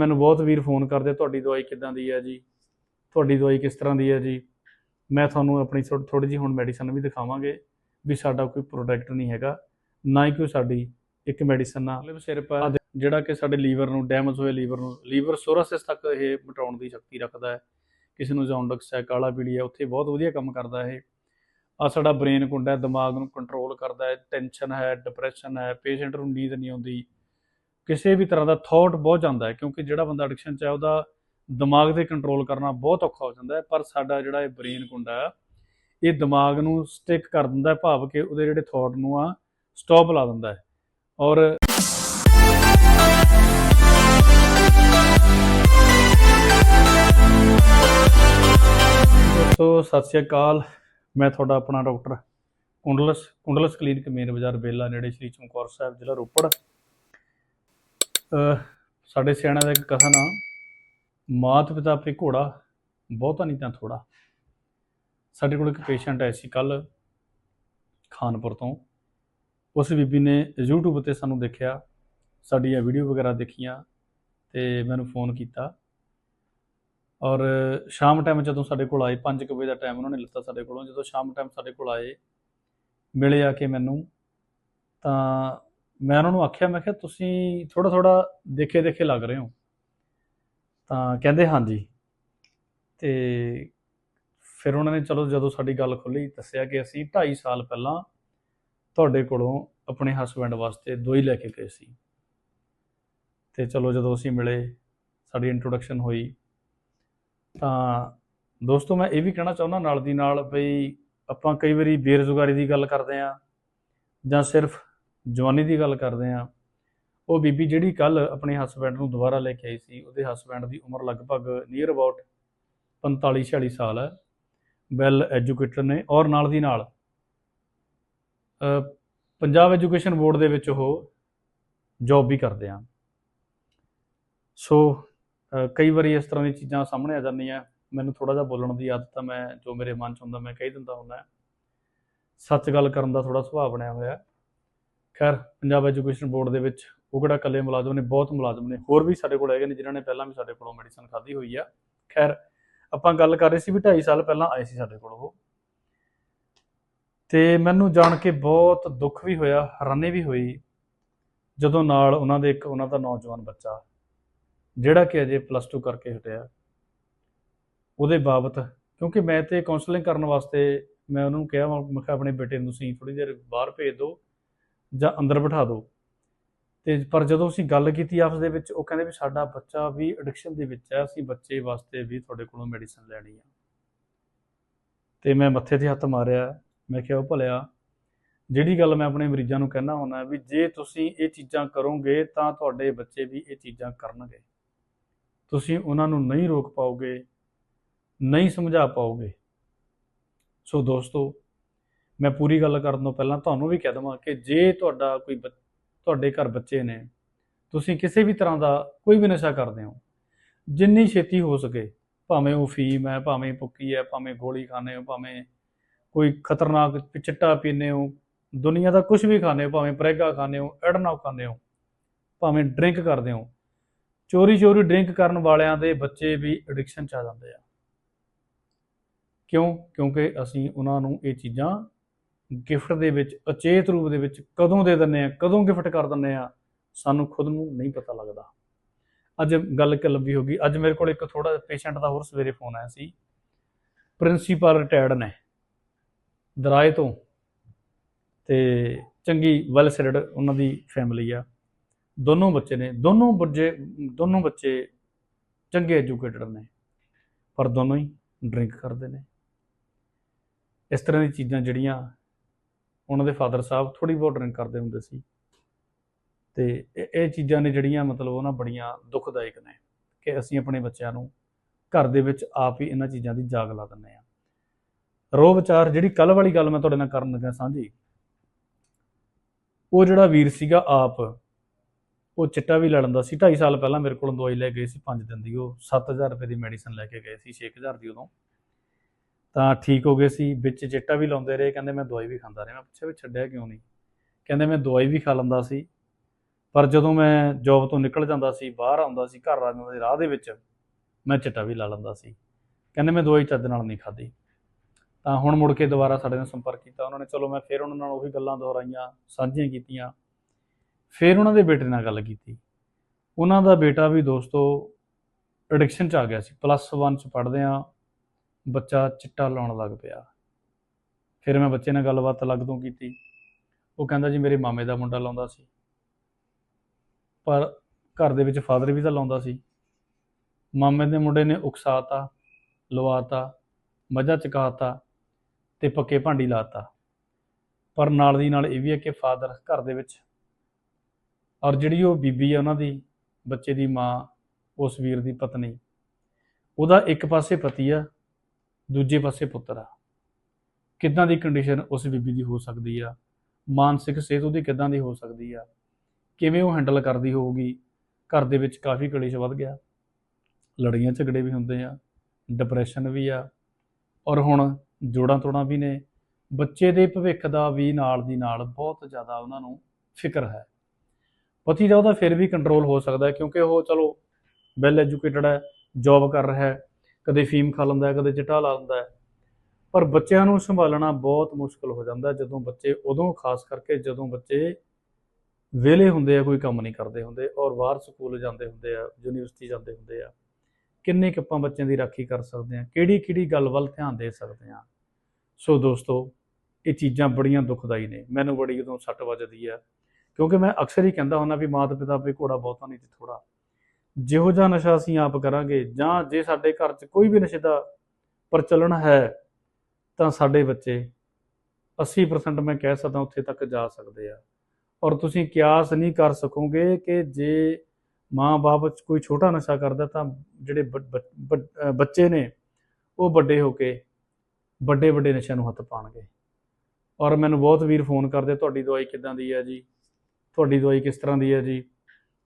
ਮੈਨੂੰ ਬਹੁਤ ਵੀਰ ਫੋਨ ਕਰਦੇ ਤੁਹਾਡੀ ਦਵਾਈ ਕਿੱਦਾਂ ਦੀ ਹੈ ਜੀ? ਤੁਹਾਡੀ ਦਵਾਈ ਕਿਸ ਤਰ੍ਹਾਂ ਦੀ ਹੈ ਜੀ? ਮੈਂ ਤੁਹਾਨੂੰ ਆਪਣੀ ਥੋੜੀ ਜਿਹੀ ਹੁਣ ਮੈਡੀਸਨ ਵੀ ਦਿਖਾਵਾਂਗੇ ਵੀ ਸਾਡਾ ਕੋਈ ਪ੍ਰੋਡਕਟ ਨਹੀਂ ਹੈਗਾ ਨਾ ਹੀ ਕੋਈ ਸਾਡੀ ਇੱਕ ਮੈਡੀਸਨ ਆ। ਲਿਵ ਸਿਰਪ ਆ ਜਿਹੜਾ ਕਿ ਸਾਡੇ ਲੀਵਰ ਨੂੰ ਡੈਮੇਜ ਹੋਏ ਲੀਵਰ ਨੂੰ ਲੀਵਰ ਸੋਰਾਸਿਸ ਤੱਕ ਇਹ ਮਟਾਉਣ ਦੀ ਸ਼ਕਤੀ ਰੱਖਦਾ ਹੈ। ਕਿਸੇ ਨੂੰ ਜੌਂਡਕਸ ਹੈ ਕਾਲਾ ਪੀਲੀ ਹੈ ਉੱਥੇ ਬਹੁਤ ਵਧੀਆ ਕੰਮ ਕਰਦਾ ਇਹ। ਆ ਸਾਡਾ ਬ੍ਰੇਨ ਕੁੰਡਾ ਦਿਮਾਗ ਨੂੰ ਕੰਟਰੋਲ ਕਰਦਾ ਹੈ ਟੈਨਸ਼ਨ ਹੈ ਡਿਪਰੈਸ਼ਨ ਹੈ ਪੇਸ਼ੈਂਟ ਨੂੰ ਨੀਂਦ ਨਹੀਂ ਆਉਂਦੀ। ਕਿਸੇ ਵੀ ਤਰ੍ਹਾਂ ਦਾ ਥਾਟ ਬਹੁਤ ਜਾਂਦਾ ਹੈ, ਕਿਉਂਕਿ ਜਿਹੜਾ ਬੰਦਾ ਐਡਿਕਸ਼ਨ 'ਚ ਹੈ, ਉਹਦਾ ਦਿਮਾਗ ਤੇ ਕੰਟਰੋਲ ਕਰਨਾ ਬਹੁਤ ਔਖਾ ਹੋ ਜਾਂਦਾ ਹੈ, ਪਰ ਸਾਡਾ ਜਿਹੜਾ ਇਹ ਬ੍ਰੇਨ ਕੁੰਡਾ ਹੈ, ਇਹ ਦਿਮਾਗ ਨੂੰ ਸਟਿਕ ਕਰ ਦਿੰਦਾ ਹੈ, ਭਾਵ ਕਿ ਉਹਦੇ ਜਿਹੜੇ ਥਾਟ ਨੂੰ ਆ ਸਟਾਪ ਲਾ ਦਿੰਦਾ ਹੈ। ਔਰ ਸੋ ਸਤਿ ਸ਼੍ਰੀ ਅਕਾਲ। ਮੈਂ ਤੁਹਾਡਾ ਆਪਣਾ doctor Kundals Kundals clinic main ਬਾਜ਼ਾਰ ਬੇਲਾ ਨੇੜੇ ਸ਼੍ਰੀ ਚਮਕੌਰ ਸਾਹਿਬ, ਜ਼ਿਲ੍ਹਾ ਰੋਪੜ। ਸਾਡੇ ਸਿਆਣਾ ਦਾ ਇੱਕ ਕਥਨ ਆ, ਮਾਤ ਪਿਤਾ ਆਪੇ ਘੋੜਾ ਬਹੁਤਾ ਨਹੀਂ ਤਾਂ ਥੋੜਾ ਸਾਡੇ ਕੋਲ ਇੱਕ ਪੇਸ਼ੈਂਟ ਆਇਆ ਸੀ ਕੱਲ ਖਾਨਪੁਰ ਤੋਂ। ਉਸ ਬੀਬੀ ਨੇ YouTube ਤੇ ਸਾਨੂੰ ਦੇਖਿਆ ਸਾਡੀਆਂ ਵੀਡੀਓ ਵਗੈਰਾ ਦੇਖੀਆਂ ਤੇ ਮੈਨੂੰ ਫੋਨ ਕੀਤਾ। ਔਰ ਸ਼ਾਮ ਟਾਈਮ ਜਦੋਂ ਸਾਡੇ ਕੋਲ ਆਏ 5 ਵਜੇ ਦਾ ਟਾਈਮ ਉਹਨਾਂ ਨੇ ਲਿੱਤਾ ਸਾਡੇ ਕੋਲੋਂ, ਜਦੋਂ ਸ਼ਾਮ ਟਾਈਮ ਸਾਡੇ ਕੋਲ ਆਏ, ਮਿਲੇ ਆ ਕੇ ਮੈਨੂੰ, ਤਾਂ ਮੈਂ ਉਹਨਾਂ ਨੂੰ ਆਖਿਆ, ਮੈਂ ਕਿਹਾ, ਤੁਸੀਂ ਥੋੜਾ ਥੋੜਾ ਦੇਖੇ ਦੇਖੇ ਲੱਗ ਰਹੇ ਹੋ। ਤਾਂ ਕਹਿੰਦੇ, ਹਾਂਜੀ। ਤੇ ਫਿਰ ਉਹਨਾਂ ਨੇ ਚਲੋ ਜਦੋਂ ਸਾਡੀ ਗੱਲ ਖੁੱਲੀ ਦੱਸਿਆ ਕਿ ਅਸੀਂ 2.5 ਸਾਲ ਪਹਿਲਾਂ ਤੁਹਾਡੇ ਕੋਲੋਂ ਆਪਣੇ ਹਸਬੰਡ ਵਾਸਤੇ ਦਵਾਈ ਲੈ ਕੇ ਗਏ ਸੀ। ਤੇ ਚਲੋ ਜਦੋਂ ਅਸੀਂ ਮਿਲੇ, ਸਾਡੀ ਇੰਟਰੋਡਕਸ਼ਨ ਹੋਈ, ਤਾਂ ਦੋਸਤੋ, ਮੈਂ ਇਹ ਵੀ ਕਹਿਣਾ ਚਾਹੁੰਦਾ ਨਾਲ ਦੀ ਨਾਲ ਬਈ ਆਪਾਂ ਕਈ ਵਾਰੀ ਬੇਰੁਜ਼ਗਾਰੀ ਦੀ ਗੱਲ ਕਰਦੇ ਆ ਜਾਂ ਸਿਰਫ ਜਵਾਨੀ ਦੀ ਗੱਲ ਕਰਦੇ ਆ ਉਹ ਬੀਬੀ ਜਿਹੜੀ ਕੱਲ ਆਪਣੇ ਹਸਬੰਡ ਨੂੰ ਦੁਬਾਰਾ ਲੈ ਕੇ ਆਈ ਸੀ, ਉਹਦੇ ਹਸਬੰਡ ਦੀ ਉਮਰ ਲਗਭਗ ਨੀਅਰ ਅਬਾਊਟ 45 46 ਸਾਲ ਹੈ। ਵੈਲ ਐਜੂਕੇਟਡ ਨੇ ਔਰ ਨਾਲ ਦੀ ਨਾਲ ਪੰਜਾਬ ਐਜੂਕੇਸ਼ਨ ਬੋਰਡ ਦੇ ਵਿੱਚ ਉਹ ਜੌਬ ਵੀ ਕਰਦੇ ਆ। ਸੋ ਕਈ ਵਾਰੀ ਇਸ ਤਰ੍ਹਾਂ ਦੀਆਂ ਚੀਜ਼ਾਂ ਸਾਹਮਣੇ ਆ ਜਾਂਦੀਆਂ, ਮੈਨੂੰ ਥੋੜਾ ਜਿਹਾ ਬੋਲਣ ਦੀ ਆਦਤ ਆ, ਮੈਂ ਜੋ ਮੇਰੇ ਮਨ ਚ ਹੁੰਦਾ ਮੈਂ ਕਹਿ ਦਿੰਦਾ ਹੁੰਦਾ। ਸੱਚ ਗੱਲ ਕਰਨ ਦਾ ਥੋੜਾ ਸੁਭਾਅ ਬਣਿਆ ਹੋਇਆ। ਖੈਰ, ਪੰਜਾਬ ਐਜੂਕੇਸ਼ਨ ਬੋਰਡ ਦੇ ਵਿੱਚ ਉਹ ਕਿਹੜਾ ਇਕੱਲੇ ਮੁਲਾਜ਼ਮ ਨੇ, ਬਹੁਤ ਮੁਲਾਜ਼ਮ ਨੇ, ਹੋਰ ਵੀ ਸਾਡੇ ਕੋਲ ਹੈਗੇ ਨੇ ਜਿਨ੍ਹਾਂ ਨੇ ਪਹਿਲਾਂ ਵੀ ਸਾਡੇ ਕੋਲੋਂ ਮੈਡੀਸਨ ਖਾਧੀ ਹੋਈ ਆ। ਖੈਰ, ਆਪਾਂ ਗੱਲ ਕਰ ਰਹੇ ਸੀ ਵੀ 2.5 ਸਾਲ ਪਹਿਲਾਂ ਆਏ ਸੀ ਸਾਡੇ ਕੋਲ ਉਹ। ਤੇ ਮੈਨੂੰ ਜਾਣ ਕੇ ਬਹੁਤ ਦੁੱਖ ਵੀ ਹੋਇਆ, ਹੈਰਾਨੀ ਵੀ ਹੋਈ, ਜਦੋਂ ਨਾਲ ਉਹਨਾਂ ਦੇ ਇੱਕ, ਉਹਨਾਂ ਦਾ ਨੌਜਵਾਨ ਬੱਚਾ, ਜਿਹੜਾ ਕਿ ਅਜੇ ਪਲੱਸ 2 ਕਰਕੇ ਹਟਿਆ, ਉਹਦੇ ਬਾਬਤ, ਕਿਉਂਕਿ ਮੈਂ ਤੇ ਕਾਉਂਸਲਿੰਗ ਕਰਨ ਵਾਸਤੇ ਮੈਂ ਉਹਨਾਂ ਨੂੰ ਕਿਹਾ, ਮੈਂ ਕਿਹਾ ਆਪਣੇ ਬੇਟੇ ਨੂੰ ਤੁਸੀਂ ਥੋੜੀ ਦੇਰ ਬਾਹਰ ਭੇਜ ਦਿਓ ਜਾਂ ਅੰਦਰ ਬਿਠਾ ਦਿਓ ਤੇ ਪਰ ਜਦੋਂ ਅਸੀਂ ਗੱਲ ਕੀਤੀ ਆਪਸ ਦੇ ਵਿੱਚ, ਉਹ ਕਹਿੰਦੇ ਵੀ ਸਾਡਾ ਬੱਚਾ ਵੀ ਐਡਿਕਸ਼ਨ ਦੇ ਵਿੱਚ ਹੈ, ਅਸੀਂ ਬੱਚੇ ਵਾਸਤੇ ਵੀ ਤੁਹਾਡੇ ਕੋਲੋਂ ਮੈਡੀਸਨ ਲੈਣੀ ਆ। ਤੇ ਮੈਂ ਮੱਥੇ ਤੇ ਹੱਥ ਮਾਰਿਆ, ਮੈਂ ਕਿਹਾ ਉਹ ਭਲਿਆ, ਜਿਹੜੀ ਗੱਲ ਮੈਂ ਆਪਣੇ ਮਰੀਜ਼ਾਂ ਨੂੰ ਕਹਿਣਾ ਹੁੰਦਾ ਵੀ ਜੇ ਤੁਸੀਂ ਇਹ ਚੀਜ਼ਾਂ ਕਰੋਗੇ ਤਾਂ ਤੁਹਾਡੇ ਬੱਚੇ ਵੀ ਇਹ ਚੀਜ਼ਾਂ ਕਰਨਗੇ। ਤੁਸੀਂ ਉਹਨਾਂ ਨੂੰ ਨਹੀਂ ਰੋਕ ਪਾਓਗੇ, ਨਹੀਂ ਸਮਝਾ ਪਾਓਗੇ। ਸੋ ਦੋਸਤੋ ਮੈਂ ਪੂਰੀ ਗੱਲ ਕਰਨ ਤੋਂ ਪਹਿਲਾਂ ਤੁਹਾਨੂੰ ਵੀ ਕਹਿ ਦਵਾਂ ਕਿ ਜੇ ਤੁਹਾਡਾ ਕੋਈ ਬੱਚ- ਤੁਹਾਡੇ ਘਰ ਬੱਚੇ ਨੇ, ਤੁਸੀਂ ਕਿਸੇ ਵੀ ਤਰ੍ਹਾਂ ਦਾ ਕੋਈ ਵੀ ਨਸ਼ਾ ਕਰਦੇ ਹੋ, ਜਿੰਨੀ ਛੇਤੀ ਹੋ ਸਕੇ, ਭਾਵੇਂ ਉਹ ਫੀਮ ਹੈ, ਭਾਵੇਂ ਪੁੱਕੀ ਹੈ, ਭਾਵੇਂ ਗੋਲੀ ਖਾਣੇ ਹੋ, ਭਾਵੇਂ ਕੋਈ ਖਤਰਨਾਕ ਚਿੱਟਾ ਪੀਂਦੇ ਹੋ, ਦੁਨੀਆ ਦਾ ਕੁਝ ਵੀ ਖਾਣੇ ਹੋ, ਭਾਵੇਂ ਪ੍ਰੈਗਾ ਖਾਣੇ ਹੋ ਐਡਨਾ ਖਾਣੇ ਹੋ, ਭਾਵੇਂ ਡਰਿੰਕ ਕਰਦੇ ਹੋ ਚੋਰੀ ਚੋਰੀ ਡਰਿੰਕ ਕਰਨ ਵਾਲਿਆਂ ਦੇ ਬੱਚੇ ਵੀ ਐਡਿਕਸ਼ਨ ਚ ਆ ਜਾਂਦੇ ਆ। ਕਿਉਂ? ਕਿਉਂਕਿ ਅਸੀਂ ਉਹਨਾਂ ਨੂੰ ਇਹ ਚੀਜ਼ਾਂ ਗਿਫਟ ਦੇ ਵਿੱਚ, ਅਚੇਤ ਰੂਪ ਦੇ ਵਿੱਚ ਕਦੋਂ ਦੇ ਦਿੰਨੇ ਆ, ਕਦੋਂ ਗਿਫਟ ਕਰ ਦਿੰਨੇ ਆ, ਸਾਨੂੰ ਖੁਦ ਨੂੰ ਨਹੀਂ ਪਤਾ ਲੱਗਦਾ। ਅੱਜ ਗੱਲ ਕਿ ਲੰਬੀ ਹੋ ਗਈ ਅੱਜ ਮੇਰੇ ਕੋਲ ਇੱਕ ਥੋੜਾ ਪੇਸ਼ੈਂਟ ਦਾ ਹੋਰ ਸਵੇਰੇ ਫੋਨ ਆਇਆ ਸੀ। ਪ੍ਰਿੰਸੀਪਲ ਰਿਟਾਇਰਡ ਨੇ। ਦਰਾਏ ਤੋਂ। ਤੇ ਚੰਗੀ ਵੈਲ ਸੈਟਡ ਉਹਨਾਂ ਦੀ ਫੈਮਿਲੀ ਆ। ਦੋਨੋਂ ਬੱਚੇ ਨੇ। ਦੋਨੋਂ ਬੱਚੇ ਦੋਨੋਂ ਬੱਚੇ ਚੰਗੇ ਐਜੂਕੇਟਡ ਨੇ। ਪਰ ਦੋਨੋਂ ਹੀ ਡਰਿੰਕ ਕਰਦੇ ਨੇ। ਇਸ ਤਰ੍ਹਾਂ ਦੀ ਚੀਜ਼ਾਂ ਜਿਹੜੀਆਂ ਉਹਨਾਂ ਦੇ ਫਾਦਰ ਸਾਹਿਬ ਥੋੜੀ ਬਹੁਤ ਡਰਿੰਕ ਕਰਦੇ ਹੁੰਦੇ ਸੀ। ਤੇ ਇਹ ਚੀਜ਼ਾਂ ਨੇ ਜਿਹੜੀਆਂ ਮਤਲਬ ਉਹਨਾਂ ਬੜੀਆਂ ਦੁਖਦਾਇਕ ਨੇ ਕਿ ਅਸੀਂ ਆਪਣੇ ਬੱਚਿਆਂ ਨੂੰ ਘਰ ਦੇ ਵਿੱਚ ਆਪ ਹੀ ਇਹਨਾਂ ਚੀਜ਼ਾਂ ਦੀ ਜਾਗ ਲਾ ਦਿੰਦੇ ਆ ਰੋ ਵਿਚਾਰ ਜਿਹੜੀ ਕੱਲ ਵਾਲੀ ਗੱਲ ਮੈਂ ਤੁਹਾਡੇ ਨਾਲ ਕਰਨ ਲੱਗਾ ਸਾਂਝੀ, ਉਹ ਜਿਹੜਾ ਵੀਰ ਸੀਗਾ ਆਪ, ਉਹ ਚਿੱਟਾ ਵੀ ਲੜਨ ਦਾ ਸੀ। 2.5 ਸਾਲ ਪਹਿਲਾਂ ਮੇਰੇ ਕੋਲੋਂ ਦਵਾਈ ਲੈ ਗਏ ਸੀ 5 ਦਿਨ ਦੀ। ਉਹ 7000 ਰੁਪਏ ਦੀ ਮੈਡੀਸਨ ਲੈ ਕੇ ਗਏ ਸੀ 6000 ਦੀ ਉਦੋਂ। ਤਾਂ ਠੀਕ ਹੋ ਗਏ ਸੀ, ਵਿੱਚ ਚਿੱਟਾ ਵੀ ਲਾਉਂਦੇ ਰਹੇ, ਕਹਿੰਦੇ ਮੈਂ ਦਵਾਈ ਵੀ ਖਾਂਦਾ ਰਿਹਾ। ਮੈਂ ਪੁੱਛਿਆ ਵੀ ਛੱਡਿਆ ਕਿਉਂ ਨਹੀਂ? ਕਹਿੰਦੇ ਮੈਂ ਦਵਾਈ ਵੀ ਖਾ ਲੈਂਦਾ ਸੀ, ਪਰ ਜਦੋਂ ਮੈਂ ਜੌਬ ਤੋਂ ਨਿਕਲ ਜਾਂਦਾ ਸੀ, ਬਾਹਰ ਆਉਂਦਾ ਸੀ, ਘਰ ਆ ਜਾਂਦਾ ਸੀ, ਰਾਹ ਦੇ ਵਿੱਚ, ਮੈਂ ਚਿੱਟਾ ਵੀ ਲਾ ਲੈਂਦਾ ਸੀ। ਕਹਿੰਦੇ ਮੈਂ ਦਵਾਈ ਚੱਦ ਨਾਲ ਨਹੀਂ ਖਾਧੀ। ਤਾਂ ਹੁਣ ਮੁੜ ਕੇ ਦੁਬਾਰਾ ਸਾਡੇ ਨਾਲ ਸੰਪਰਕ ਕੀਤਾ, ਉਹਨਾਂ ਨੇ, ਚਲੋ ਮੈਂ ਫਿਰ ਉਹਨਾਂ ਨਾਲ ਉਹੀ ਗੱਲਾਂ ਦੁਹਰਾਈਆਂ, ਸਾਂਝੀਆਂ ਕੀਤੀਆਂ। ਫਿਰ ਉਹਨਾਂ ਦੇ ਬੇਟੇ ਨਾਲ ਗੱਲ ਕੀਤੀ। ਉਹਨਾਂ ਦਾ ਬੇਟਾ ਵੀ ਦੋਸਤੋ ਐਡਿਕਸ਼ਨ ਚ ਆ ਗਿਆ ਸੀ ਪਲੱਸ 1 ਚ ਪੜ੍ਹਦੇ ਆ। ਬੱਚਾ ਚਿੱਟਾ ਲਾਉਣ ਲੱਗ ਪਿਆ। ਫਿਰ ਮੈਂ ਬੱਚੇ ਨਾਲ ਗੱਲਬਾਤ ਅਲੱਗ ਤੋਂ ਕੀਤੀ। ਉਹ ਕਹਿੰਦਾ ਜੀ ਮੇਰੇ ਮਾਮੇ ਦਾ ਮੁੰਡਾ ਲਾਉਂਦਾ ਸੀ। ਪਰ ਘਰ ਦੇ ਵਿੱਚ ਫਾਦਰ ਵੀ ਤਾਂ ਲਾਉਂਦਾ ਸੀ। ਮਾਮੇ ਦੇ ਮੁੰਡੇ ਨੇ ਉਕਸਾਤਾ, ਲਵਾਤਾ, ਮੱਝਾਂ ਚਕਾਤਾ ਤੇ ਪੱਕੇ ਭਾਂਡੀ ਲਾਤਾ। ਪਰ ਨਾਲ ਦੀ ਨਾਲ ਇਹ ਵੀ ਹੈ ਕਿ ਫਾਦਰ ਘਰ ਦੇ ਵਿੱਚ ਔਰ ਜਿਹੜੀ ਉਹ ਬੀਬੀ ਹੈ ਉਹਨਾਂ ਦੀ, ਬੱਚੇ ਦੀ ਮਾਂ, ਉਸ ਵੀਰ ਦੀ ਪਤਨੀ, ਉਹਦਾ ਇੱਕ ਪਾਸੇ ਪਤੀ ਆ ਦੂਜੇ ਪਾਸੇ ਪੁੱਤਰ ਆ। ਕਿੱਦਾਂ ਦੀ ਕੰਡੀਸ਼ਨ ਉਸ ਬੀਬੀ ਦੀ ਹੋ ਸਕਦੀ ਆ? ਮਾਨਸਿਕ ਸਿਹਤ ਉਹਦੀ ਕਿੱਦਾਂ ਦੀ ਹੋ ਸਕਦੀ ਆ? ਕਿਵੇਂ ਉਹ ਹੈਂਡਲ ਕਰਦੀ ਹੋਊਗੀ? ਘਰ ਦੇ ਵਿੱਚ ਕਾਫੀ ਕਲੇਸ਼ ਵੱਧ ਗਿਆ। ਲੜੀਆਂ ਝਗੜੇ ਵੀ ਹੁੰਦੇ ਆ। ਡਿਪਰੈਸ਼ਨ ਵੀ ਆ। ਔਰ ਹੁਣ ਜੋੜਾਂ ਤੋੜਾਂ ਵੀ ਨੇ। ਬੱਚੇ ਦੇ ਭਵਿੱਖ ਦਾ ਵੀ ਨਾਲ ਦੀ ਨਾਲ ਬਹੁਤ ਜ਼ਿਆਦਾ ਉਹਨਾਂ ਨੂੰ ਫਿਕਰ ਹੈ। ਪਤੀ ਦਾ ਉਹਦਾ ਫਿਰ ਵੀ ਕੰਟਰੋਲ ਹੋ ਸਕਦਾ ਕਿਉਂਕਿ ਉਹ ਚਲੋ ਵੈਲ ਐਜੂਕੇਟਡ ਹੈ ਜੌਬ ਕਰ ਰਿਹਾ ਹੈ। ਕਦੇ ਫੀਮ ਖਾ ਲੈਂਦਾ ਕਦੇ ਚਿੱਟਾ ਲਾ ਲੈਂਦਾ ਪਰ ਬੱਚਿਆਂ ਨੂੰ ਸੰਭਾਲਣਾ ਬਹੁਤ ਮੁਸ਼ਕਲ ਹੋ ਜਾਂਦਾ ਜਦੋਂ ਬੱਚੇ ਉਦੋਂ, ਖਾਸ ਕਰਕੇ ਜਦੋਂ ਬੱਚੇ ਵਿਹਲੇ ਹੁੰਦੇ ਆ, ਕੋਈ ਕੰਮ ਨਹੀਂ ਕਰਦੇ ਹੁੰਦੇ ਔਰ ਬਾਹਰ ਸਕੂਲ ਜਾਂਦੇ ਹੁੰਦੇ ਆ, ਯੂਨੀਵਰਸਿਟੀ ਜਾਂਦੇ ਹੁੰਦੇ ਆ, ਕਿੰਨੇ ਕੁ ਆਪਾਂ ਬੱਚਿਆਂ ਦੀ ਰਾਖੀ ਕਰ ਸਕਦੇ ਆ ਕਿਹੜੀ ਕਿਹੜੀ ਗੱਲ ਵੱਲ ਧਿਆਨ ਦੇ ਸਕਦੇ ਆ ਸੋ ਦੋਸਤੋ, ਇਹ ਚੀਜ਼ਾਂ ਬੜੀਆਂ ਦੁਖਦਾਈ ਨੇ, ਮੈਨੂੰ ਬੜੀ ਉਦੋਂ ਸੱਟ ਵੱਜਦੀ ਆ, ਕਿਉਂਕਿ ਮੈਂ ਅਕਸਰ ਹੀ ਕਹਿੰਦਾ ਹੁੰਦਾ ਵੀ ਮਾਤਾ ਪਿਤਾ ਵੀ ਘੋੜਾ ਬਹੁਤਾ ਨਹੀਂ ਤੇ ਥੋੜਾ ਜਿਹੋ ਜਿਹਾ ਨਸ਼ਾ ਅਸੀਂ ਆਪ ਕਰਾਂਗੇ ਜਾਂ ਜੇ ਸਾਡੇ ਘਰ 'ਚ ਕੋਈ ਵੀ ਨਸ਼ੇ ਦਾ ਪ੍ਰਚਲਨ ਹੈ, ਤਾਂ ਸਾਡੇ ਬੱਚੇ 80% ਮੈਂ ਕਹਿ ਸਕਦਾ ਉੱਥੇ ਤੱਕ ਜਾ ਸਕਦੇ ਆ। ਔਰ ਤੁਸੀਂ ਕਿਆਸ ਨਹੀਂ ਕਰ ਸਕੋਗੇ ਕਿ ਜੇ ਮਾਂ-ਬਾਪ ਚ ਕੋਈ ਛੋਟਾ ਨਸ਼ਾ ਕਰਦਾ ਤਾਂ ਜਿਹੜੇ ਬ- ਬੱਚੇ ਨੇ, ਉਹ ਵੱਡੇ ਹੋ ਕੇ ਵੱਡੇ ਵੱਡੇ ਨਸ਼ਿਆਂ ਨੂੰ ਹੱਥ ਪਾਣਗੇ ਔਰ ਮੈਨੂੰ ਬਹੁਤ ਵੀਰ ਫੋਨ ਕਰਦੇ, ਤੁਹਾਡੀ ਦਵਾਈ ਕਿੱਦਾਂ ਦੀ ਹੈ ਜੀ? ਤੁਹਾਡੀ ਦਵਾਈ ਕਿਸ ਤਰ੍ਹਾਂ ਦੀ ਹੈ ਜੀ?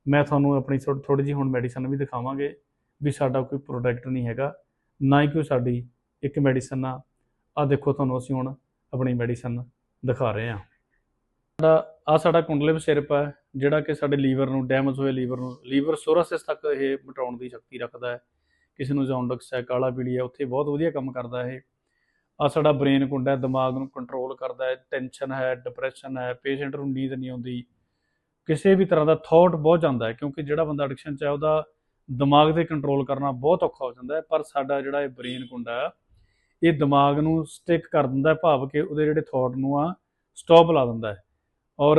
ਮੈਂ ਤੁਹਾਨੂੰ ਆਪਣੀ ਥੋੜੀ ਜਿਹੀ ਹੁਣ ਮੈਡੀਸਨ ਵੀ ਦਿਖਾਵਾਂਗੇ ਵੀ ਸਾਡਾ ਕੋਈ ਪ੍ਰੋਡਕਟ ਨਹੀਂ ਹੈਗਾ, ਨਾ ਹੀ ਕੋਈ ਸਾਡੀ ਇੱਕ ਮੈਡੀਸਨ ਆ। ਆ ਦੇਖੋ ਤੁਹਾਨੂੰ ਅਸੀਂ ਹੁਣ ਆਪਣੀ ਮੈਡੀਸਨ ਦਿਖਾ ਰਹੇ ਹਾਂ। ਆ ਸਾਡਾ ਕੁੰਡਲਿਪ ਸਿਰਪ ਹੈ, ਜਿਹੜਾ ਕਿ ਸਾਡੇ ਲੀਵਰ ਨੂੰ ਡੈਮੇਜ ਹੋਏ ਲੀਵਰ ਨੂੰ, ਲੀਵਰ ਸੋਰਸਿਸ ਤੱਕ ਇਹ ਮਟਾਉਣ ਦੀ ਸ਼ਕਤੀ ਰੱਖਦਾ ਹੈ। ਕਿਸੇ ਨੂੰ ਜੌਂਡਕਸ ਹੈ, ਕਾਲਾ ਪੀਲੀ ਹੈ, ਉੱਥੇ ਬਹੁਤ ਵਧੀਆ ਕੰਮ ਕਰਦਾ ਇਹ। ਆ ਸਾਡਾ ਬ੍ਰੇਨ ਕੁੰਡਾ ਹੈ, ਦਿਮਾਗ ਨੂੰ ਕੰਟਰੋਲ ਕਰਦਾ ਹੈ ਟੈਨਸ਼ਨ ਹੈ ਡਿਪਰੈਸ਼ਨ ਹੈ ਪੇਸ਼ੈਂਟ ਨੂੰ ਨੀਂਦ ਨਹੀਂ ਆਉਂਦੀ। ਕਿਸੇ ਵੀ ਤਰ੍ਹਾਂ ਦਾ ਥਾਟ ਬਹੁਤ ਜਾਂਦਾ ਹੈ, ਕਿਉਂਕਿ ਜਿਹੜਾ ਬੰਦਾ ਐਡਿਕਸ਼ਨ ਚ ਹੈ, ਉਹਦਾ ਦਿਮਾਗ ਤੇ ਕੰਟਰੋਲ ਕਰਨਾ ਬਹੁਤ ਔਖਾ ਹੋ ਜਾਂਦਾ ਹੈ, ਪਰ ਸਾਡਾ ਜਿਹੜਾ ਇਹ ਬ੍ਰੇਨ ਕੁੰਡਾ ਹੈ, ਇਹ ਦਿਮਾਗ ਨੂੰ ਸਟਿਕ ਕਰ ਦਿੰਦਾ ਭਾਵ ਕਿ ਉਹਦੇ ਜਿਹੜੇ ਥਾਟ ਨੂੰ ਆ ਸਟਾਪ ਲਾ ਦਿੰਦਾ ਹੈ। ਔਰ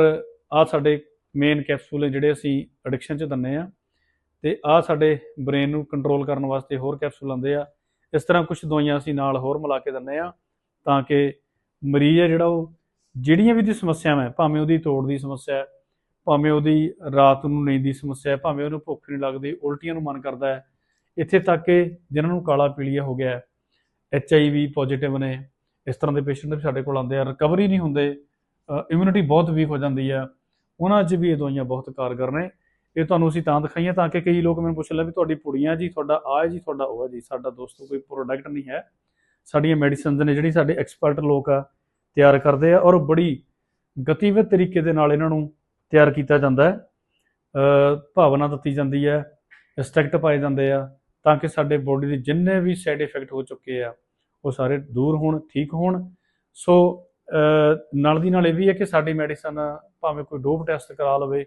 ਆ ਸਾਡੇ ਮੇਨ ਕੈਪਸੂਲ ਨੇ ਜਿਹੜੇ ਅਸੀਂ ਐਡਿਕਸ਼ਨ ਚ ਦਿੰਨੇ ਆ, ਤੇ ਆ ਸਾਡੇ ਬ੍ਰੇਨ ਨੂੰ ਕੰਟਰੋਲ ਕਰਨ ਵਾਸਤੇ ਹੋਰ ਕੈਪਸੂਲ ਆਉਂਦੇ ਆ। ਇਸ ਤਰ੍ਹਾਂ ਕੁਝ ਦਵਾਈਆਂ ਅਸੀਂ ਨਾਲ ਹੋਰ ਮਿਲਾ ਕੇ ਦਿੰਨੇ ਆ, ਤਾਂ ਕਿ ਮਰੀਜ਼ ਆ ਜਿਹੜਾ ਉਹ, ਜਿਹੜੀਆਂ ਵੀ ਦੀ ਸਮੱਸਿਆਵਾਂ ਹੈ, ਭਾਵੇਂ ਉਹਦੀ ਤੋੜ ਦੀ ਸਮੱਸਿਆ ਹੈ ਭਾਵੇਂ ਉਹਦੀ ਰਾਤ ਨੂੰ ਨੀਂਦ ਦੀ ਸਮੱਸਿਆ ਹੈ, ਭਾਵੇਂ ਉਹਨੂੰ ਭੁੱਖ ਨਹੀਂ ਲੱਗਦੀ, ਉਲਟੀਆਂ ਨੂੰ ਮਨ ਕਰਦਾ ਹੈ। ਇੱਥੇ ਤੱਕ ਕਿ ਜਿਨ੍ਹਾਂ ਨੂੰ ਕਾਲਾ ਪੀਲੀਆ ਹੋ ਗਿਆ ਐਚ ਆਈ ਵੀ ਪੋਜ਼ਿਟਿਵ ਨੇ, ਇਸ ਤਰ੍ਹਾਂ ਦੇ ਪੇਸ਼ੈਂਟ ਵੀ ਸਾਡੇ ਕੋਲ ਆਉਂਦੇ ਆ ਰਿਕਵਰੀ ਨਹੀਂ ਹੁੰਦੇ ਇਮਿਊਨਿਟੀ ਬਹੁਤ ਵੀਕ ਹੋ ਜਾਂਦੀ ਆ ਉਹਨਾਂ 'ਚ ਵੀ ਇਹ ਦਵਾਈਆਂ ਬਹੁਤ ਕਾਰਗਰ ਨੇ। ਇਹ ਤੁਹਾਨੂੰ ਅਸੀਂ ਤਾਂ ਦਿਖਾਈਆਂ ਤਾਂ ਕਿ ਕਈ ਲੋਕ ਮੈਨੂੰ ਪੁੱਛ ਲੈ ਵੀ ਤੁਹਾਡੀ ਪੁੜੀਆਂ ਜੀ, ਤੁਹਾਡਾ ਆ ਜੀ, ਤੁਹਾਡਾ ਉਹ ਹੈ ਜੀ, ਸਾਡਾ ਦੋਸਤੋ ਕੋਈ ਪ੍ਰੋਡਕਟ ਨਹੀਂ ਹੈ। ਸਾਡੀਆਂ ਮੈਡੀਸਿਨਸ ਨੇ ਜਿਹੜੀ ਸਾਡੇ ਐਕਸਪਰਟ ਲੋਕ ਆ, ਤਿਆਰ ਕਰਦੇ ਆ ਔਰ ਬੜੀ ਗਤੀਵਿਧ ਤਰੀਕੇ ਦੇ ਨਾਲ ਇਹਨਾਂ ਨੂੰ ਤਿਆਰ ਕੀਤਾ ਜਾਂਦਾ ਹੈ। ਭਾਵਨਾ ਦਿੱਤੀ ਜਾਂਦੀ ਹੈ ਸਟ੍ਰੈਕਟ ਪਾਏ ਜਾਂਦੇ ਆ, ਤਾਂ ਕਿ ਸਾਡੇ ਬੋਡੀ ਦੇ ਜਿੰਨੇ ਵੀ ਸਾਈਡ ਇਫੈਕਟ ਹੋ ਚੁੱਕੇ ਆ, ਉਹ ਸਾਰੇ ਦੂਰ ਹੋਣ, ਠੀਕ ਹੋਣ। ਸੋ ਨਾਲ ਦੀ ਨਾਲ ਇਹ ਵੀ ਹੈ ਕਿ ਸਾਡੀ ਮੈਡੀਸਨ ਭਾਵੇਂ ਕੋਈ ਡੋਪ ਟੈਸਟ ਕਰਾ ਲਵੇ,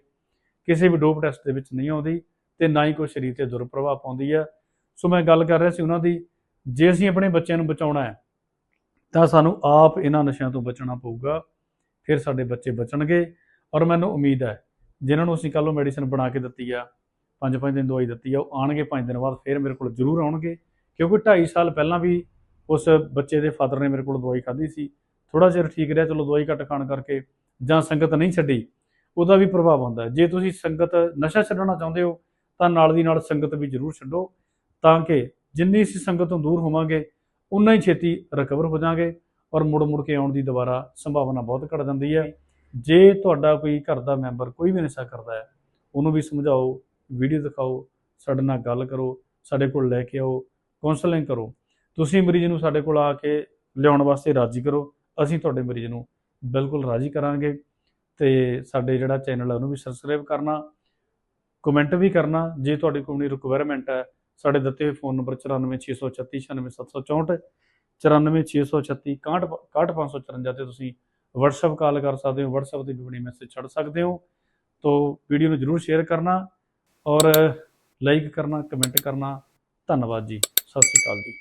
ਕਿਸੇ ਵੀ ਡੋਪ ਟੈਸਟ ਦੇ ਵਿੱਚ ਨਹੀਂ ਆਉਂਦੀ ਤੇ ਨਾ ਹੀ ਕੋਈ ਸਰੀਰ ਤੇ ਦੁਰਪ੍ਰਭਾਵ ਪਾਉਂਦੀ ਆ ਸੋ ਮੈਂ ਗੱਲ ਕਰ ਰਿਹਾ ਸੀ ਉਹਨਾਂ ਦੀ, ਜੇ ਅਸੀਂ ਆਪਣੇ ਬੱਚਿਆਂ ਨੂੰ ਬਚਾਉਣਾ ਹੈ, ਤਾਂ ਸਾਨੂੰ ਆਪ ਇਹਨਾਂ ਨਸ਼ਿਆਂ ਤੋਂ ਬਚਣਾ ਪਊਗਾ, ਫਿਰ ਸਾਡੇ ਬੱਚੇ ਬਚਣਗੇ। ਔਰ ਮੈਨੂੰ ਉਮੀਦ ਹੈ, ਜਿਨ੍ਹਾਂ ਨੂੰ ਅਸੀਂ ਕੱਲ੍ਹ ਮੈਡੀਸਨ ਬਣਾ ਕੇ ਦਿੱਤੀ ਆ ਪੰਜ ਪੰਜ ਦਿਨ ਦਵਾਈ ਦਿੱਤੀ ਆ, ਉਹ ਆਣਗੇ ਪੰਜ ਦਿਨ ਬਾਅਦ, ਫਿਰ ਮੇਰੇ ਕੋਲ ਜ਼ਰੂਰ ਆਉਣਗੇ। ਕਿਉਂਕਿ 2.5 ਸਾਲ ਪਹਿਲਾਂ ਵੀ ਉਸ ਬੱਚੇ ਦੇ ਫਾਦਰ ਨੇ ਮੇਰੇ ਕੋਲ ਦਵਾਈ ਖਾਧੀ ਸੀ। ਥੋੜਾ ਚਿਰ ਠੀਕ ਰਿਹਾ, ਚਲੋ ਦਵਾਈ ਘੱਟ ਖਾਣ ਕਰਕੇ ਜਾਂ ਸੰਗਤ ਨਹੀਂ ਛੱਡੀ, ਉਹਦਾ ਵੀ ਪ੍ਰਭਾਵ ਹੁੰਦਾ ਜੇ ਤੁਸੀਂ ਸੰਗਤ ਨਸ਼ਾ ਛੱਡਣਾ ਚਾਹੁੰਦੇ ਹੋ, ਤਾਂ ਨਾਲ ਦੀ ਨਾਲ ਸੰਗਤ ਵੀ ਜ਼ਰੂਰ ਛੱਡੋ, ਤਾਂ ਕਿ ਜਿੰਨੀ ਅਸੀਂ ਸੰਗਤ ਤੋਂ ਦੂਰ ਹੋਵਾਂਗੇ, ਉਨਾ ਹੀ ਛੇਤੀ ਰਿਕਵਰ ਹੋ ਜਾਾਂਗੇ ਔਰ ਮੁੜ ਮੁੜ ਕੇ ਆਉਣ ਦੀ ਦੁਬਾਰਾ ਸੰਭਾਵਨਾ ਬਹੁਤ ਘਟ ਜਾਂਦੀ ਹੈ। ਜੇ ਤੁਹਾਡਾ ਕੋਈ ਘਰ ਦਾ ਮੈਂਬਰ ਕੋਈ ਵੀ ਨਸ਼ਾ ਕਰਦਾ ਹੈ, ਉਹਨੂੰ ਵੀ ਸਮਝਾਓ, ਵੀਡੀਓ ਦਿਖਾਓ, ਸਾਡੇ ਨਾਲ ਗੱਲ ਕਰੋ, ਸਾਡੇ ਕੋਲ ਲੈ ਕੇ ਆਓ ਕਾਉਂਸਲਿੰਗ ਕਰੋ। ਤੁਸੀਂ ਮਰੀਜ਼ ਨੂੰ ਸਾਡੇ ਕੋਲ ਆ ਕੇ ਲਿਆਉਣ ਵਾਸਤੇ ਰਾਜੀ ਕਰੋ, ਅਸੀਂ ਤੁਹਾਡੇ ਮਰੀਜ਼ ਨੂੰ ਬਿਲਕੁਲ ਰਾਜੀ ਕਰਾਂਗੇ ਤੇ ਸਾਡੇ ਜਿਹੜਾ ਚੈਨਲ ਹੈ ਉਹਨੂੰ ਵੀ ਸਬਸਕ੍ਰਾਈਬ ਕਰਨਾ ਕਮੈਂਟ ਵੀ ਕਰਨਾ, ਜੇ ਤੁਹਾਡੀ ਕੋਈ ਰਿਕੁਆਇਰਮੈਂਟ ਹੈ, ਸਾਡੇ ਦਿੱਤੇ ਹੋਏ ਫੋਨ ਨੰਬਰ 946336 96764 94636 61554 ਤੇ ਤੁਸੀਂ WhatsApp ਕਾਲ ਕਰ ਸਕਦੇ ਹੋ, WhatsApp ਤੇ ਵੀ ਆਪਣੇ ਮੈਸੇਜ ਛੱਡ ਸਕਦੇ ਹੋ। ਤੋ ਵੀਡੀਓ ਨੂੰ ਜਰੂਰ ਸ਼ੇਅਰ ਕਰਨਾ ਔਰ ਲਾਈਕ ਕਰਨਾ ਕਮੈਂਟ ਕਰਨਾ। ਧੰਨਵਾਦ ਜੀ। ਸਤਿ ਸ਼੍ਰੀ ਅਕਾਲ ਜੀ।